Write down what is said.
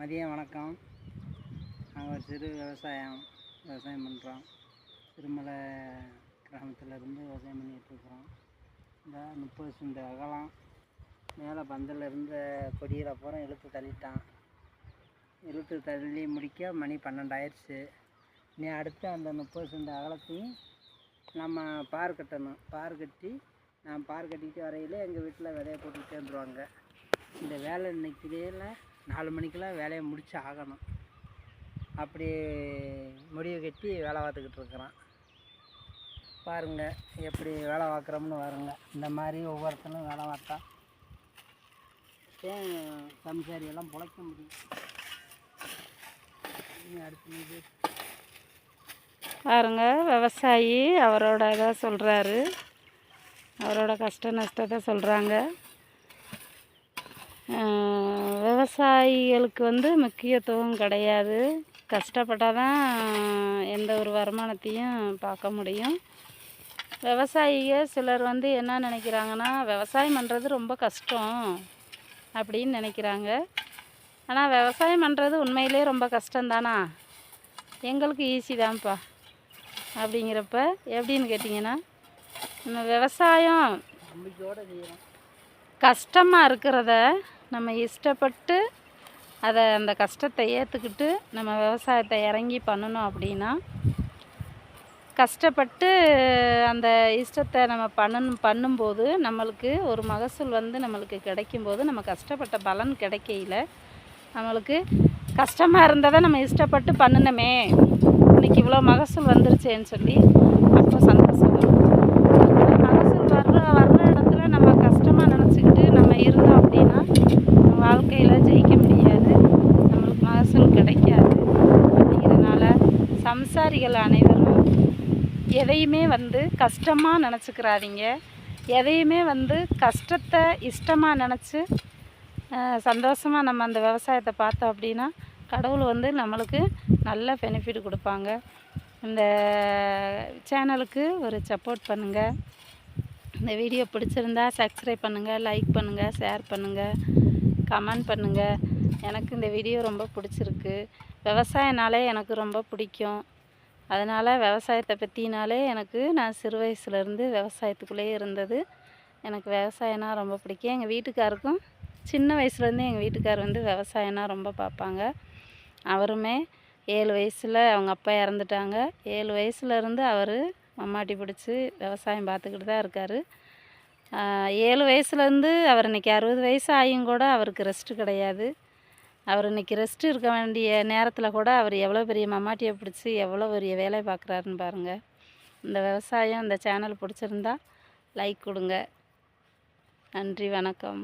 மதியம் வணக்கம். நாங்கள் ஒரு சிறு விவசாயம் விவசாயம் பண்ணுறோம் திருமலை கிராமத்தில் இருந்து விவசாயம் பண்ணிகிட்டு இருக்கிறோம். இந்த முப்பது சுண்டு அகலம் மேலே பந்தல் இருந்த கொடியில் அப்புறம் இழுத்து தள்ளிட்டான். இழுத்து தள்ளி முடிக்க மணி பன்னெண்டாயிடுச்சு நீ அடுத்து அந்த முப்பது சுண்டு அகலத்தையும் நம்ம பார் கட்டணும். பார் கட்டி நான் பார் கட்டிட்டு வரையிலே எங்கள் வீட்டில் விதைய போட்டுக்கிட்டே வந்துருவாங்க இந்த வேலை இன்னைக்கிடையில் நாலு மணிக்கெல்லாம் வேலையை முடிச்சு ஆகணும். அப்படி முடிவு கட்டி வேலை பார்த்துக்கிட்டு இருக்கிறான். பாருங்கள் எப்படி வேலை பார்க்குறோம்னு பாருங்க. இந்த மாதிரி ஒவ்வொருத்தனும் வேலை பார்த்தா ஏன் சம்சாரியெல்லாம் பிழைக்க முடியும்? இனி பாருங்க விவசாயி அவரோட இதை சொல்கிறாரு அவரோட கஷ்ட நஷ்டத்தை சொல்கிறாங்க விவசாயிகளுக்கு வந்து முக்கியத்துவம் கிடையாது. கஷ்டப்பட்டால் தான் எந்த ஒரு வருமானத்தையும் பார்க்க முடியும். விவசாயிக சிலர் வந்து என்ன நினைக்கிறாங்கன்னா விவசாயம் பண்ணுறது ரொம்ப கஷ்டம் அப்படின்னு நினைக்கிறாங்க. ஆனால் விவசாயம் பண்ணுறது உண்மையிலே ரொம்ப கஷ்டம்தானா? எங்களுக்கு ஈஸி தான்ப்பா அப்படிங்கிறப்ப எப்படின்னு கேட்டிங்கன்னா நம்ம விவசாயம் கஷ்டமாக இருக்கிறத நம்ம இஷ்டப்பட்டு அதை அந்த கஷ்டத்தை ஏற்றுக்கிட்டு நம்ம விவசாயத்தை இறங்கி பண்ணணும் அப்படின்னா கஷ்டப்பட்டு அந்த இஷ்டத்தை நம்ம பண்ணணும் பண்ணும்போது நம்மளுக்கு ஒரு மகசூல் வந்து நம்மளுக்கு கிடைக்கும்போது நம்ம கஷ்டப்பட்ட பலன் கிடைக்கையில் நம்மளுக்கு கஷ்டமாக இருந்ததை நம்ம இஷ்டப்பட்டு பண்ணணுமே இன்னைக்கு இவ்வளோ மகசூல் வந்துருச்சேன்னு சொல்லி அப்போ சந்தோஷம் வரும் அந்த மகசூல் வர்ற வர்ற இடத்துல நம்ம கஷ்டமாக நினச்சிக்கிட்டு நம்ம இருந்தோம் அப்படின்னா நம்ம வாழ்க்கையில் ஜெயிக்க முடியாது நம்மளுக்கு மகசூல் கிடைக்காது அப்படிங்கிறதுனால சம்சாரிகள் அனைவரும் எதையுமே வந்து கஷ்டமாக நினச்சிக்கிறாதீங்க. எதையுமே வந்து கஷ்டத்தை இஷ்டமாக நினச்சி சந்தோஷமாக நம்ம அந்த விவசாயத்தை பார்த்தோம் அப்படின்னா கடவுள் வந்து நம்மளுக்கு நல்ல பெனிஃபிட் கொடுப்பாங்க. இந்த சேனலுக்கு ஒரு சப்போர்ட் பண்ணுங்கள் இந்த வீடியோ பிடிச்சிருந்தா சப்ஸ்கிரைப் பண்ணுங்கள் லைக் பண்ணுங்கள் ஷேர் பண்ணுங்கள் கமெண்ட் பண்ணுங்கள் எனக்கு இந்த வீடியோ ரொம்ப பிடிச்சிருக்கு. விவசாயனாலே எனக்கு ரொம்ப பிடிக்கும். அதனால் விவசாயத்தை பற்றினாலே எனக்கு நான் சிறு வயசுலேருந்து விவசாயத்துக்குள்ளேயே இருந்தது. எனக்கு விவசாயம்னா ரொம்ப பிடிக்கும். எங்கள் வீட்டுக்காருக்கும் சின்ன வயசுலேருந்தே எங்கள் வீட்டுக்கார் வந்து விவசாயம்னா ரொம்ப பார்ப்பாங்க. அவருமே ஏழு வயசில் அவங்க அப்பா இறந்துட்டாங்க. ஏழு வயசுலேருந்து அவர் மம்மாட்டி பிடிச்சி விவசாயம் பார்த்துக்கிட்டு தான் இருக்கார். ஏழு வயசுலேருந்து அவர் இன்றைக்கி அறுபது வயசு ஆகியும் கூட அவருக்கு ரெஸ்ட்டு கிடையாது. அவர் இன்றைக்கி ரெஸ்ட் இருக்க வேண்டிய நேரத்தில் கூட அவர் எவ்வளோ பெரிய மம்மாட்டியை பிடிச்சி எவ்வளோ பெரிய வேலை பார்க்குறாருன்னு பாருங்கள் இந்த விவசாயம் இந்த சேனல் பிடிச்சிருந்தா லைக் கொடுங்க. நன்றி வணக்கம்.